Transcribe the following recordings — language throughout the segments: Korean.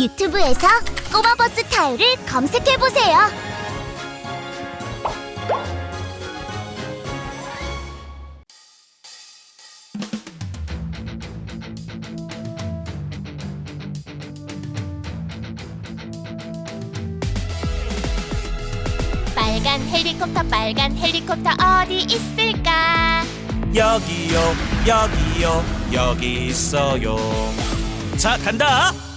유튜브에서 꼬마버스 타요를 검색해보세요. 빨간 헬리콥터 빨간 헬리콥터 어디 있을까? 여기요 여기요 여기 있어요 자 간다!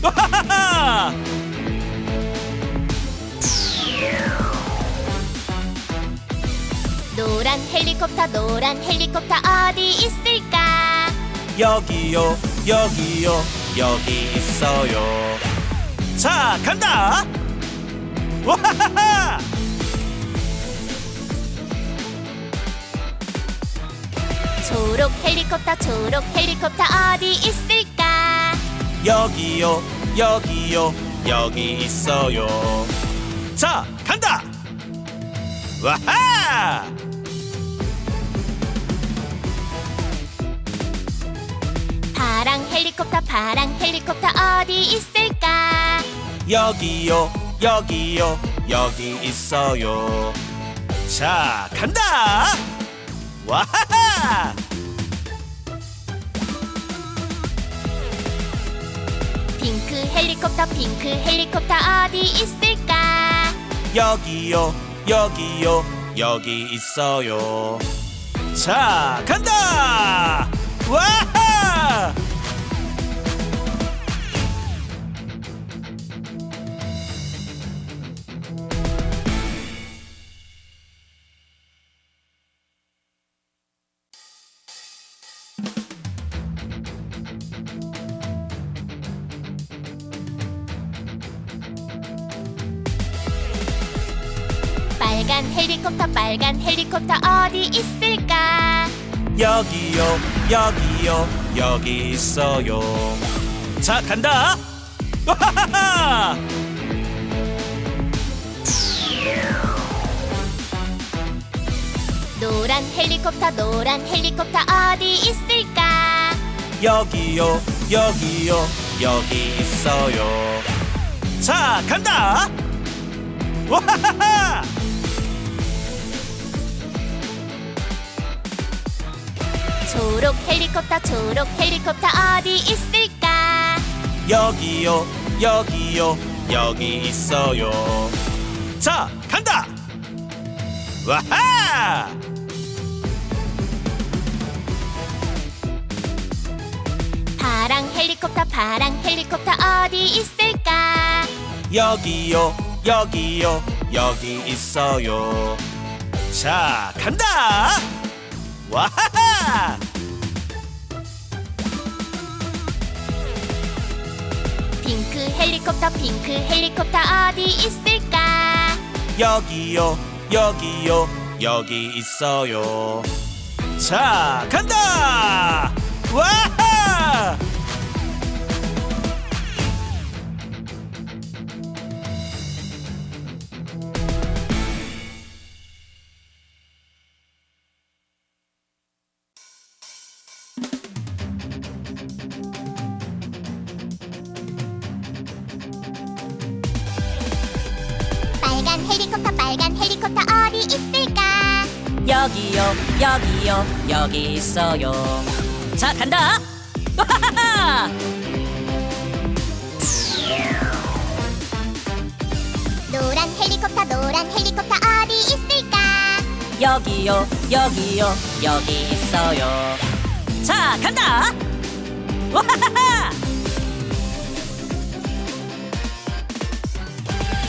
노란 헬리콥터 노란 헬리콥터 어디 있을까? 여기요 여기요 여기 있어요 자 간다 와하하하! 초록 헬리콥터 초록 헬리콥터 어디 있을까? 여기요 여기요 여기 있어요. 자 간다! 와하! 파랑 헬리콥터 파랑 헬리콥터 어디 있을까? 여기요 여기요 여기 있어요. 자 간다! 와하하 핑크 헬리콥터 핑크 헬리콥터 어디 있을까? 여기요 여기요 여기 있어요. 자 간다! 와하 빨간 헬리콥터 빨간 헬리콥터 어디 있을까? 여기요 여기요 여기 있어요. 자 간다! 와하하 노란 헬리콥터 노란 헬리콥터 어디 있을까? 여기요 여기요 여기 있어요. 자 간다! 와하하 초록 헬리콥터 초록 헬리콥터 어디 있을까? 여기요 여기요 여기 있어요. 자 간다! 와하! 파랑 헬리콥터 파랑 헬리콥터 어디 있을까? 여기요 여기요 여기 있어요. 자 간다! 와하하 헬리콥터 핑크 헬리콥터 어디 있을까? 여기요 여기요 여기 있어요. 자 간다! 와하 헬리콥터 빨간 헬리콥터 어디 있을까? 여기요 여기요 여기 있어요 자 간다 와하하! 노란 헬리콥터 노란 헬리콥터 어디 있을까? 여기요 여기요 여기 있어요 자 간다 와하하!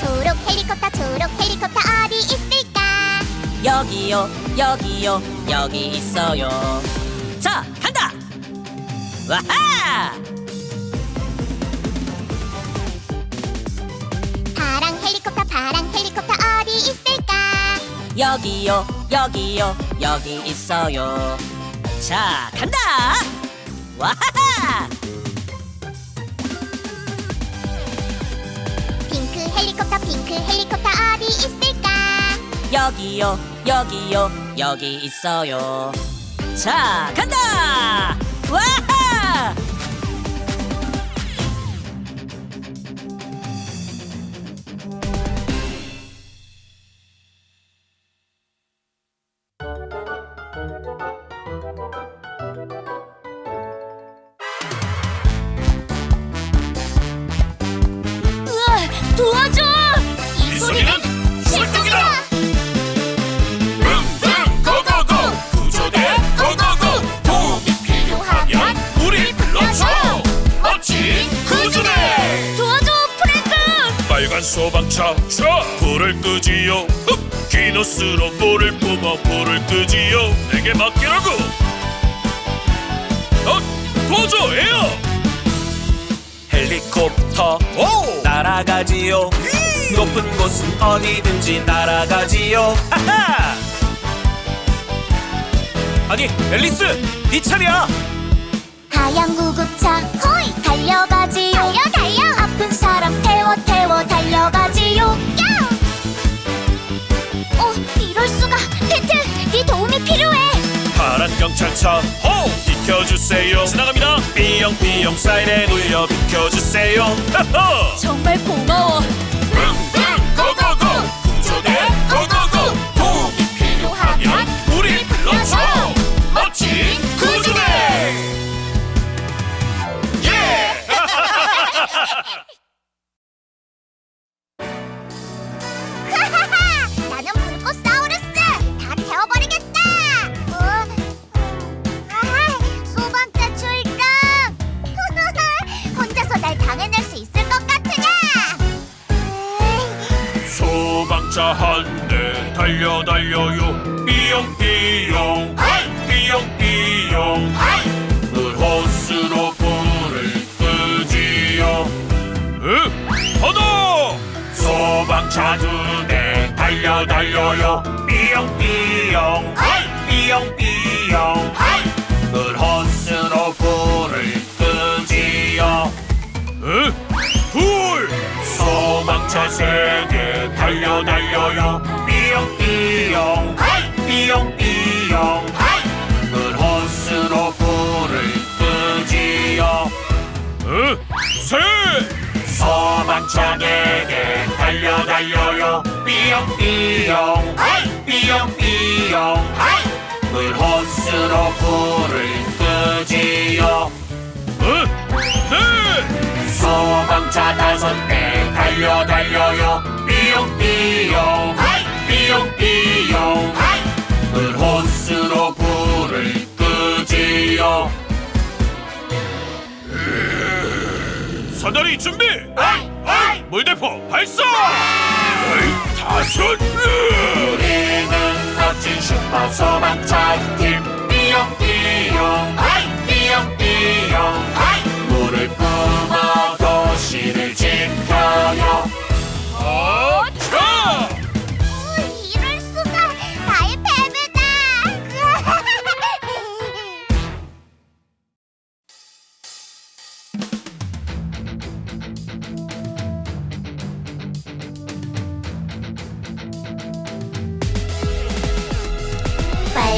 초록 헬리콥터 초록 헬리콥터 어디 있을까? 여기요 여기요 여기 있어요 자 간다 와하! 파랑 헬리콥터 파랑 헬리콥터 어디 있을까? 여기요 여기요 여기 있어요 자 간다 와하하! 핑크 헬리콥터 어디 있을까? 여기요 여기요 여기 있어요. 자 간다! 와 소방차. 차! 불을 끄지요. 흡! 기노스로 불을 뿜어 불을 끄지요. 내게 맡기라고! 어? 도저 에어! 헬리콥터 오! 날아가지요. 높은 곳은 어디든지 날아가지요. 아하! 아니 앨리스 네 차례야! 하얀 구급차 호이! 달려가지요. 달려 달려. 아픈 사람 달려가지요 야! 어 이럴 수가 페트 네 도움이 필요해 파란 경찰차 호! 비켜주세요 지나갑니다 삐용삐용 사이렌 울려 비켜주세요 하하! 정말 고마워. 달려요 삐용삐용. 삐용삐용. 물 호스로 불을 끄지요. 응? 불 소방차 세대 달려 달려요. 삐용삐용. 삐용삐용. 물 호스로 불을 끄지요. 응? 셋! 소방차 네대 달려 달려요 삐용삐용. 삐용삐용. 물 호스로 불을 끄지요. 응? 네! 소방차 다섯 대 달려 달려요. 삐용삐용. 삐용삐용. 물 호스로 불을 끄지요. 사다리 준비! 물대포 발사 다섯 우리는 멋진 슈퍼 소방차 팀 삐용삐용 삐용삐용 물을 뿜어 도시를 지켜요 어차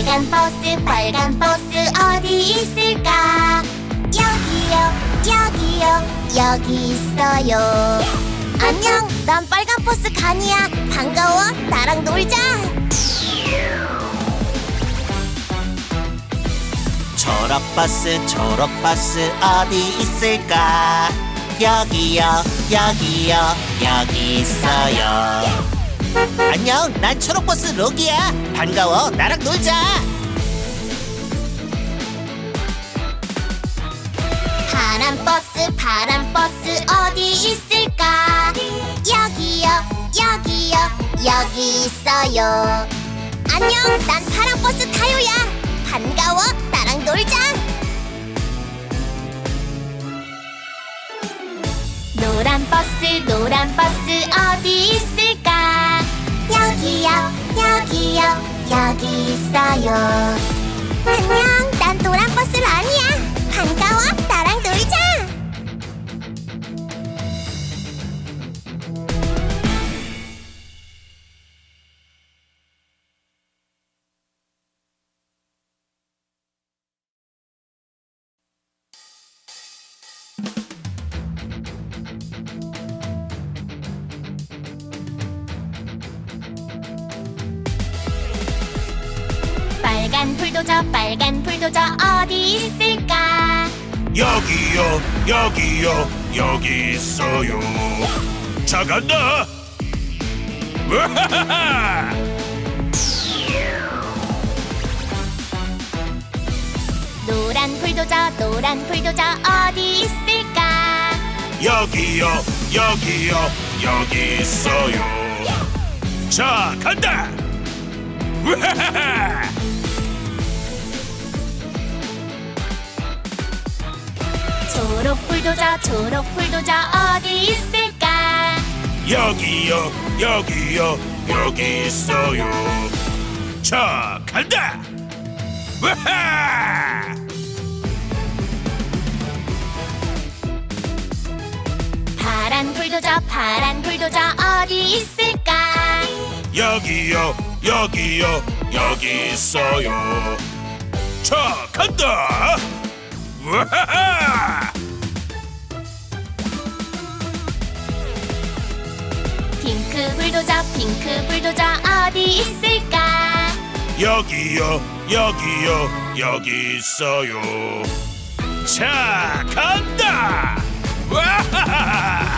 빨간 버스 빨간 버스 어디 있을까? 여기요 여기요 여기 있어요. 안녕 난 빨간 버스 간이야. 반가워 나랑 놀자. 졸업버스 졸업버스 어디 있을까? 여기요 여기요 여기 있어요 안녕 난 초록버스 로기야. 반가워 나랑 놀자. 파란 버스 파란 버스 어디 있을까? 여기요 여기요 여기 있어요. 안녕 난 파란 버스 타요야. 반가워 나랑 놀자. 노란 버스 노란 버스 어디 있을까 여기요 여기요 여기 있어요. 안녕 난 노란 버스 라니야. 반가워 나랑 빨간 불도저 빨간 불도저 어디 있을까? 여기요 여기요 여기 있어요. 자 간다! 으하하하 노란 불도저 노란 불도저 어디 있을까? 여기요 여기요 여기 있어요. 자 간다 초록 불도저 어디 있을까? 여기요 여기요 여기 있어요. 자 간다! 우하! 파란 불도저 파란 불도저 어디 있을까? 여기요 여기요 여기 있어요. 자 간다! 우하 핑크 불도저 핑크 불도저 어디 있을까? 여기요 여기요 여기 있어요. 자 간다! 와하하